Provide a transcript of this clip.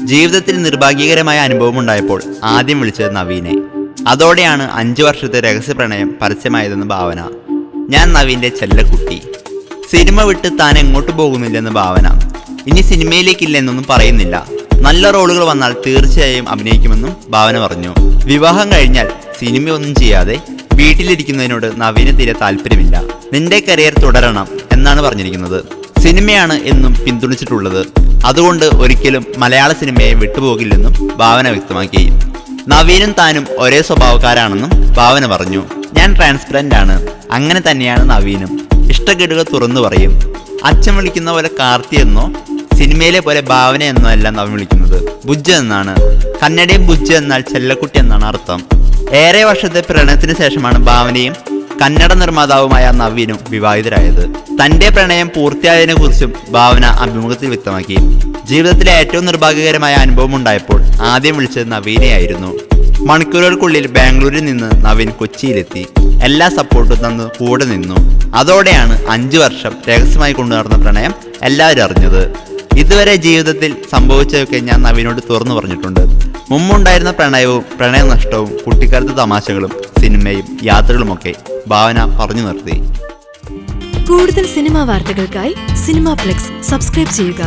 ജീവിതത്തിൽ നിർഭാഗ്യകരമായ അനുഭവം ഉണ്ടായപ്പോൾ ആദ്യം വിളിച്ചത് നവീനെ. അതോടെയാണ് അഞ്ചു വർഷത്തെ രഹസ്യ പ്രണയം പരസ്യമായതെന്ന് ഭാവന. ഞാൻ നവീന്റെ ചെല്ലക്കുട്ടി സിനിമ വിട്ട് താൻ എങ്ങോട്ട് പോകുന്നില്ലെന്ന് ഭാവന. ഇനി സിനിമയിലേക്കില്ലെന്നൊന്നും പറയുന്നില്ല. നല്ല റോളുകൾ വന്നാൽ തീർച്ചയായും അഭിനയിക്കുമെന്നും ഭാവന പറഞ്ഞു. വിവാഹം കഴിഞ്ഞാൽ സിനിമയൊന്നും ചെയ്യാതെ വീട്ടിലിരിക്കുന്നതിനോട് നവീന് തീരെ താല്പര്യമില്ല. നിന്റെ കരിയർ തുടരണം എന്നാണ് പറഞ്ഞിരിക്കുന്നത്. സിനിമയാണ് എന്നും പിന്തുണച്ചിട്ടുള്ളത്. അതുകൊണ്ട് ഒരിക്കലും മലയാള സിനിമയെ വിട്ടുപോകില്ലെന്നും ഭാവന വ്യക്തമാക്കി. നവീനും താനും ഒരേ സ്വഭാവക്കാരാണെന്നും ഭാവന പറഞ്ഞു. ഞാൻ ട്രാൻസ്പെറന്റ് ആണ്. അങ്ങനെ തന്നെയാണ് നവീനും. ഇഷ്ടക്കേടുകൾ തുറന്നു പറയും. അച്ഛൻ വിളിക്കുന്ന പോലെ കാർത്തി എന്നോ സിനിമയിലെ പോലെ ഭാവന എന്നോ അല്ല നവീൻ വിളിക്കുന്നത്. ബുജ്ജ എന്നാണ്. കന്നഡയും ബുജ്ജ എന്നാൽ ചെല്ലക്കുട്ടി എന്നാണ് അർത്ഥം. ഏറെ വർഷത്തെ പ്രണയത്തിന് ശേഷമാണ് ഭാവനയും കന്നഡ നിർമ്മാതാവുമായ നവീനും വിവാഹിതരായത്. തന്റെ പ്രണയം പൂർത്തിയായതിനെ കുറിച്ചും ഭാവന അഭിമുഖത്തിൽ വ്യക്തമാക്കി. ജീവിതത്തിലെ ഏറ്റവും നിർഭാഗ്യകരമായ അനുഭവം ഉണ്ടായപ്പോൾ ആദ്യം വിളിച്ചത് നവീനെയായിരുന്നു മണിക്കൂറുകൾക്കുള്ളിൽ ബാംഗ്ലൂരിൽ നിന്ന് നവീൻ കൊച്ചിയിലെത്തി. എല്ലാ സപ്പോർട്ടും തന്ന് കൂടെ നിന്നു. അതോടെയാണ് അഞ്ചു വർഷം രഹസ്യമായി കൊണ്ടുനടന്ന പ്രണയം എല്ലാവരും അറിഞ്ഞത്. ഇതുവരെ ജീവിതത്തിൽ സംഭവിച്ചതൊക്കെ ഞാൻ നവീനോട് തുറന്നു പറഞ്ഞിട്ടുണ്ട്. മുമ്പുണ്ടായിരുന്ന പ്രണയവും പ്രണയനഷ്ടവും കുട്ടിക്കാലത്തെ തമാശകളും സിനിമയും യാത്രകളുമൊക്കെ ഭാവന പറഞ്ഞു നിർത്തി. കൂടുതൽ സിനിമാ വാർത്തകൾക്കായി സിനിമാ ഫ്ലെക്സ് സബ്സ്ക്രൈബ് ചെയ്യുക.